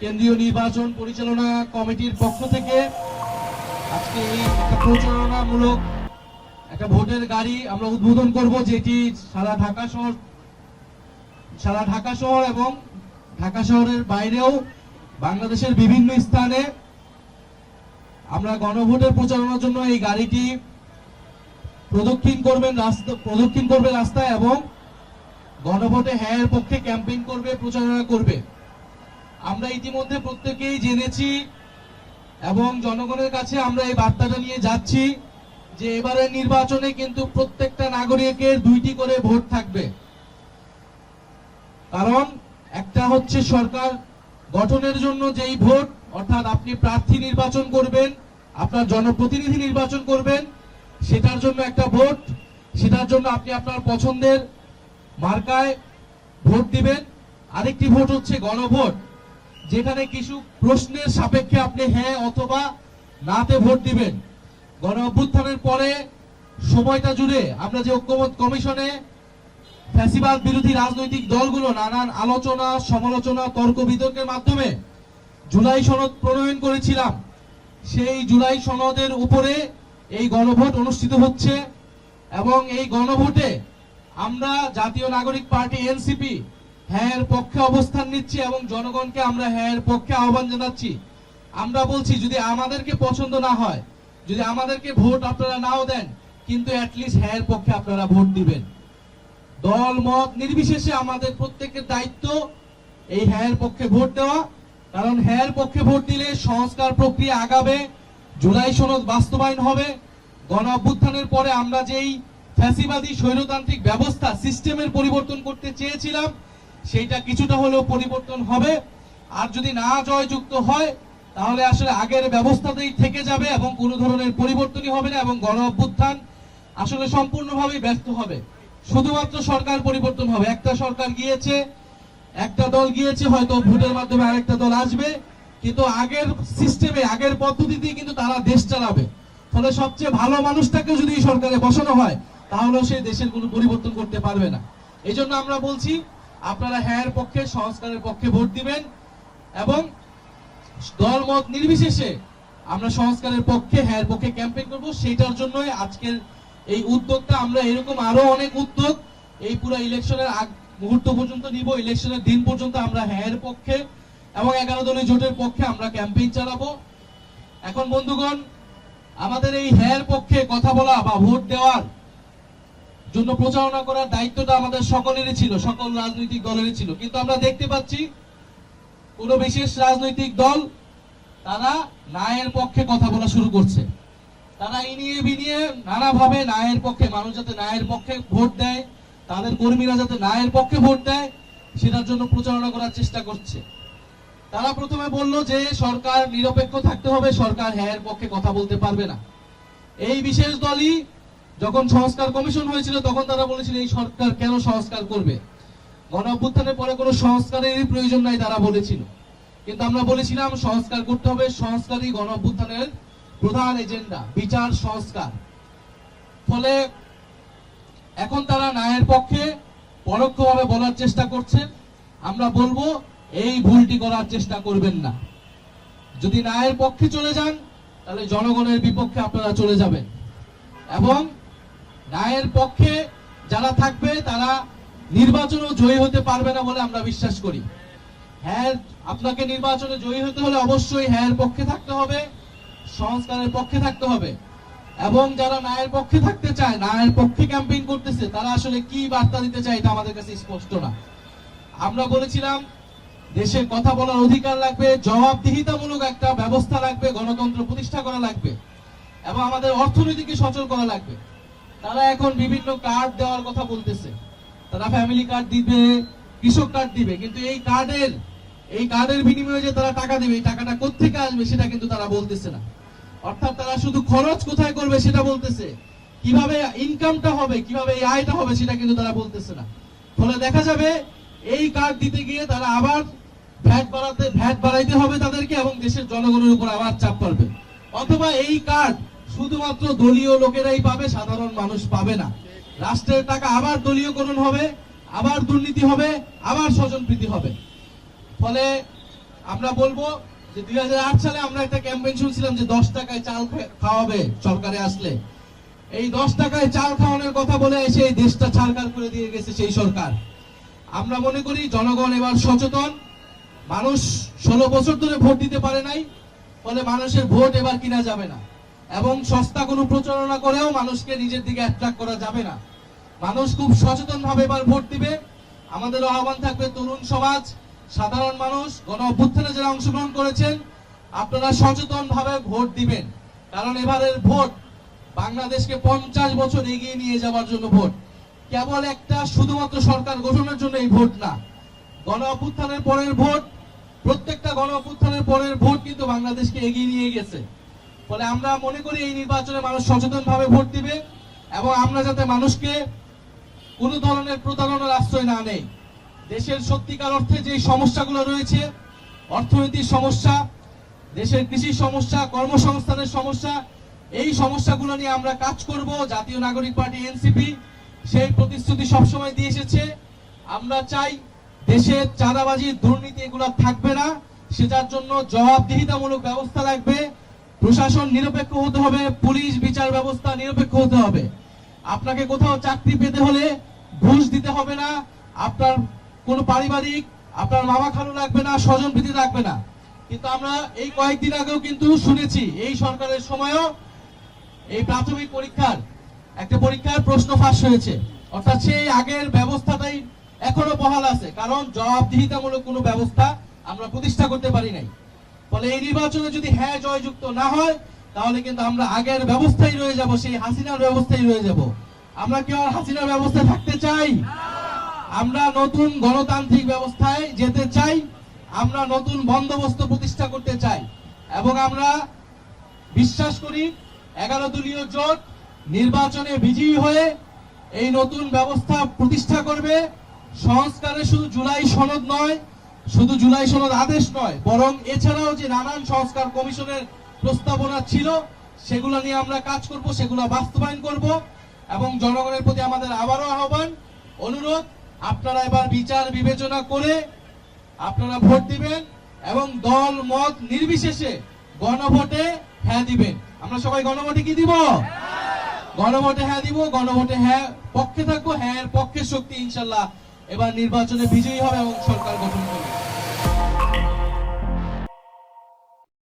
কেন্দ্রীয় নির্বাচন পরিচালনা কমিটির পক্ষ থেকে আজকে এই একটা প্রচারণামূলক একটা ভোটের গাড়ি আমরা উদ্বোধন করব, যেটি সারা ঢাকা শহর, সারা ঢাকা শহর এবং ঢাকা শহরের বাইরেও বাংলাদেশের বিভিন্ন স্থানে আমরা গণভোটের প্রচারণার জন্য এই গাড়িটি প্রদক্ষিণ করবেন রাস্তা, প্রদক্ষিণ করবে রাস্তায় এবং গণভোটে হ্যাঁ পক্ষে ক্যাম্পেইন করবে, প্রচারণা করবে। আমরা ইতিমধ্যে প্রত্যেকেই জেনেছি এবং জনগণের কাছে আমরা এই বার্তাটা নিয়ে যাচ্ছি যে এবারের নির্বাচনে কিন্তু প্রত্যেকটা নাগরিকের দুইটি করে ভোট থাকবে। কারণ একটা হচ্ছে সরকার গঠনের জন্য যেই ভোট, অর্থাৎ আপনি প্রার্থী নির্বাচন করবেন, আপনার জনপ্রতিনিধি নির্বাচন করবেন, সেটার জন্য একটা ভোট, সেটার জন্য আপনি আপনার পছন্দের মার্কায় ভোট দিবেন। আরেকটি ভোট হচ্ছে গণভোট। যেখানে কিছু প্রশ্নের সাপেক্ষে আপনি হ্যাঁ অথবা নাতে ভোট দিবেন। গণ অভ্যুত্থানের পরে সময়টা জুড়ে আমরা যে ঐক্যমত কমিশনে ফ্যাসিবাদ বিরোধী রাজনৈতিক দলগুলো নানান আলোচনা, সমালোচনা, তর্ক বিতর্কের মাধ্যমে জুলাই সনদ প্রণয়ন করেছিলাম। সেই জুলাই সনদের উপরে এই গণভোট অনুষ্ঠিত হচ্ছে এবং এই গণভোটে আমরা জাতীয় নাগরিক পার্টি, এনসিপি হ্যাঁ পক্ষে অবস্থান নিচ্ছি এবং জনগণকে আমরা হ্যাঁ পক্ষে আহ্বান জানাচ্ছি। আমরা বলছি, যদি আমাদেরকে পছন্দ না হয়, যদি আমাদেরকে ভোট আপনারা নাও দেন, কিন্তু হ্যাঁ পক্ষে আপনারা ভোট দিবেন। দল, মত নির্বিশেষে আমাদের প্রত্যেকের দায়িত্ব এই হ্যার পক্ষে ভোট দেওয়া। কারণ হ্যার পক্ষে ভোট দিলে সংস্কার প্রক্রিয়া আগাবে, জুলাই সনদ বাস্তবায়ন হবে। গণ অভ্যুত্থানের পরে আমরা যেই ফ্যাসিবাদী, স্বৈরতান্ত্রিক ব্যবস্থা সিস্টেমের পরিবর্তন করতে চেয়েছিলাম সেইটা কিছুটা হলেও পরিবর্তন হবে। আর যদি না জয়যুক্ত হয়, তাহলে আসলে আগের ব্যবস্থাতেই থেকে যাবে এবং কোনো ধরনের পরিবর্তনই হবে না এবং গণ অভ্যুত্থান আসলে সম্পূর্ণভাবে ব্যর্থ হবে। শুধুমাত্র সরকার পরিবর্তন হবে। একটা সরকার গিয়েছে, একটা দল গিয়েছে, হয়তো ভোটের মাধ্যমে আরেকটা দল আসবে, কিন্তু আগের সিস্টেমে, আগের পদ্ধতিতেই কিন্তু তারা দেশ চালাবে। ফলে সবচেয়ে ভালো মানুষটাকে যদি সরকারে বসানো হয়, তাহলেও সেই দেশের কোনো পরিবর্তন করতে পারবে না। এই আমরা বলছি আপনারা হ্যাঁ পক্ষে, সংস্কারের পক্ষে ভোট দিবেন এবং দল মত নির্বিশেষে আমরা সংস্কারের পক্ষে হ্যাঁ পক্ষে ক্যাম্পেইন করব। সেটার জন্যই আজকের এই উদ্যোগটা। আমরা এরকম আরও অনেক উদ্যোগ এই পুরো ইলেকশনের আগ মুহূর্ত পর্যন্ত নিব। ইলেকশনের দিন পর্যন্ত আমরা হ্যাঁ পক্ষে এবং এগারো দলীয় জোটের পক্ষে আমরা ক্যাম্পেইন চালাবো। এখন বন্ধুগণ, আমাদের এই হ্যার পক্ষে কথা বলা বা ভোট দেওয়ার জন্য প্রচারণা করার দায়িত্বটা আমাদের সকলেরই ছিল, সকল রাজনৈতিক দলেরই ছিল। কিন্তু আমরা দেখতে পাচ্ছি, কোন বিশেষ রাজনৈতিক দল তারা নায়ের পক্ষে কথা বলা শুরু করছে। তারা ইনিয়ে বিনিয়ে নানাভাবে নায়ের পক্ষে, মানুষ যাতে নায়ের পক্ষে ভোট দেয়, তাদের কর্মীরা যাতে নায়ের পক্ষে ভোট দেয়, সেটার জন্য প্রচারণা করার চেষ্টা করছে। তারা প্রথমে বলল যে সরকার নিরপেক্ষ থাকতে হবে, সরকার হ্যাঁ পক্ষে কথা বলতে পারবে না। এই বিশেষ দলই যখন সংস্কার কমিশন হয়েছিল, তখন তারা বলেছিল, এই সরকার কেন সংস্কার করবে? গণ অভ্যুত্থানের পরে কোনো সংস্কারেরই প্রয়োজন নাই তারা বলেছিল। কিন্তু আমরা বলেছিলাম, সংস্কার করতে হবে, সংস্কারই গণ অভ্যুত্থানের প্রধান এজেন্ডা, বিচার, সংস্কার। ফলে এখন তারা ন্যায়ের পক্ষে পরোক্ষভাবে বলার চেষ্টা করছে। আমরা বলব, এই ভুলটি করার চেষ্টা করবেন না। যদি ন্যায়ের পক্ষে চলে যান, তাহলে জনগণের বিপক্ষে আপনারা চলে যাবেন। এবং ন্যায়ের পক্ষে যারা থাকবে, তারা নির্বাচনেও জয়ী হতে পারবে না বলে আমরা বিশ্বাস করি। হ্যাঁ আপনাকে নির্বাচনে জয়ী হতে হলে অবশ্যই হ্যাঁ পক্ষে থাকতে হবে, সংস্কারের পক্ষে থাকতে হবে। এবং যারা ন্যায়ের পক্ষে থাকতে চায় ন্যায়ের পক্ষে ক্যাম্পেইন করতেছে, তারা আসলে কি বার্তা দিতে চায় এটা আমাদের কাছে স্পষ্ট না। আমরা বলেছিলাম দেশের কথা বলার অধিকার লাগবে, জবাবদিহিতামূলক একটা ব্যবস্থা লাগবে, গণতন্ত্র প্রতিষ্ঠা করা লাগবে, এবং আমাদের অর্থনীতিকে সচল করা লাগবে। তারা এখন বিভিন্ন কার্ড দেওয়ার কথা বলতেছে। তারা ফ্যামিলি কার্ড দিবে, কৃষক কার্ড দিবে, কিন্তু এই কার্ডের এই কার্ডের বিনিময়ে যে তারা টাকা দেবে, এই টাকাটা কোত্থেকে আসবে সেটা কিন্তু তারা বলতেছে না। অর্থাৎ তারা শুধু খরচ কোথায় করবে সেটা বলতেছে। কীভাবে ইনকামটা হবে, কীভাবে এই আয়টা হবে সেটা কিন্তু তারা বলতেছে না। ফলে দেখা যাবে, এই কার্ড দিতে গিয়ে তারা আবার ভ্যাট বাড়াতে, ভ্যাট বাড়াইতে হবে তাদেরকে এবং দেশের জনগণের উপর আবার চাপ পড়বে। অথবা এই কার্ড শুধুমাত্র দলীয় লোকেরাই পাবে, সাধারণ মানুষ পাবে না। রাষ্ট্রের টাকা আবার দলীয়করণ হবে, আবার দুর্নীতি হবে, আবার স্বজনপ্রীতি হবে। ফলে আমরা বলব যে দুই হাজার আট সালে আমরা একটা ক্যাম্পেইন শুনছিলাম যে দশ টাকায় চাল খাওয়াবে সরকারে আসলে। এই দশ টাকায় চাল খাওয়ানোর কথা বলে এসে এই দেশটা ছাড়কার করে দিয়ে গেছে সেই সরকার। আমরা মনে করি জনগণ এবার সচেতন। মানুষ ষোলো বছর ধরে ভোট দিতে পারে নাই, ফলে মানুষের ভোট এবার কিনা যাবে না। এবং সস্তা কোনো প্রচারণা করেও মানুষকে নিজের দিকে অ্যাট্রাক্ট করা যাবে না। মানুষ খুব সচেতন ভাবে এবার ভোট দিবে। আমাদের আহ্বান থাকবে তরুণ সমাজ, সাধারণ মানুষ, গণ অভ্যুত্থানে যারা অংশগ্রহণ করেছেন, আপনারা সচেতন ভাবে ভোট দিবেন। কারণ এবারের ভোট বাংলাদেশকে পঞ্চাশ বছর এগিয়ে নিয়ে যাওয়ার জন্য ভোট। কেবল একটা শুধুমাত্র সরকার গঠনের জন্য এই ভোট না। গণ অভ্যুত্থানের পরের ভোট, প্রত্যেকটা গণ অভ্যুত্থানের পরের ভোট কিন্তু বাংলাদেশকে এগিয়ে নিয়ে গেছে। ফলে আমরা মনে করি এই নির্বাচনে মানুষ সচেতন ভাবে ভোট দিবে এবং আমরা যাতে মানুষকে কোনো ধরনের প্রতারণার আশ্রয় না নেই। দেশের সত্যিকার অর্থে যে সমস্যাগুলো রয়েছে, অর্থনৈতিক সমস্যা, দেশের কৃষি সমস্যা, কর্মসংস্থানের সমস্যা, এই সমস্যাগুলো নিয়ে আমরা কাজ করব। জাতীয় নাগরিক পার্টি, এনসিপি, সেই প্রতিশ্রুতি সবসময় দিয়ে এসেছে। আমরা চাই দেশের চাঁদাবাজি দুর্নীতি এগুলো থাকবে না। সেটার জন্য জবাবদিহিতামূলক ব্যবস্থা লাগবে প্রশাসন নিরপেক্ষ হতে হবে, পুলিশ বিচার ব্যবস্থা নিরপেক্ষ হতে হবে। আপনাকে কোথাও চাকরি পেতে হলে ঘুষ দিতে হবে না, আপনার কোনো পারিবারিক, আপনার মামা খালু লাগবে না, স্বজন প্রীতি লাগবে না। কিন্তু আমরা এই কয়েকদিন আগেও কিন্তু শুনেছি, এই সরকারের সময়ও এই প্রাথমিক পরীক্ষার, একটা পরীক্ষার প্রশ্ন ফাঁস হয়েছে। অর্থাৎ সেই আগের ব্যবস্থাটাই এখনও বহাল আছে, কারণ জবাবদিহিতামূলক কোনো ব্যবস্থা আমরা প্রতিষ্ঠা করতে পারি নাই। ফলে এই নির্বাচনে যদি হ্যাঁ জয়যুক্ত না হয়, তাহলে কিন্তু আমরা আগের ব্যবস্থায় রয়ে যাব, সেই হাসিনার ব্যবস্থায় রয়ে যাব। আমরা কি আর হাসিনার ব্যবস্থায় থাকতে চাই? আমরা নতুন গণতান্ত্রিক ব্যবস্থায় যেতে চাই, আমরা নতুন বন্দোবস্ত প্রতিষ্ঠা করতে চাই, এবং আমরা বিশ্বাস করি এগারো দলীয় জোট নির্বাচনে বিজয়ী হয়ে এই নতুন ব্যবস্থা প্রতিষ্ঠা করবে। সংস্কারে শুধু জুলাই সনদ নয় শুধু জুলাই সনদ আদেশ নয় বরং এছাড়াও যে নানান সংস্কার কমিশনের প্রস্তাবনা ছিল সেগুলো নিয়ে আমরা কাজ করব সেগুলো বাস্তবায়ন করব এবং জনগণের প্রতি আমাদের আবারও আহ্বান অনুরোধ আপনারা এবার বিচার বিবেচনা করে আপনারা ভোট দিবেন এবং দল মত নির্বিশেষে গণভোটে হ্যাঁ দিবেন। আমরা সবাই গণভোটে কি দিব? গণভোটে হ্যাঁ দিব গণভোটে হ্যাঁ পক্ষে থাকব হ্যাঁ এর পক্ষের শক্তি ইনশাল্লাহ এবার নির্বাচনে বিজয়ী হবে এবং সরকার গঠন করবে।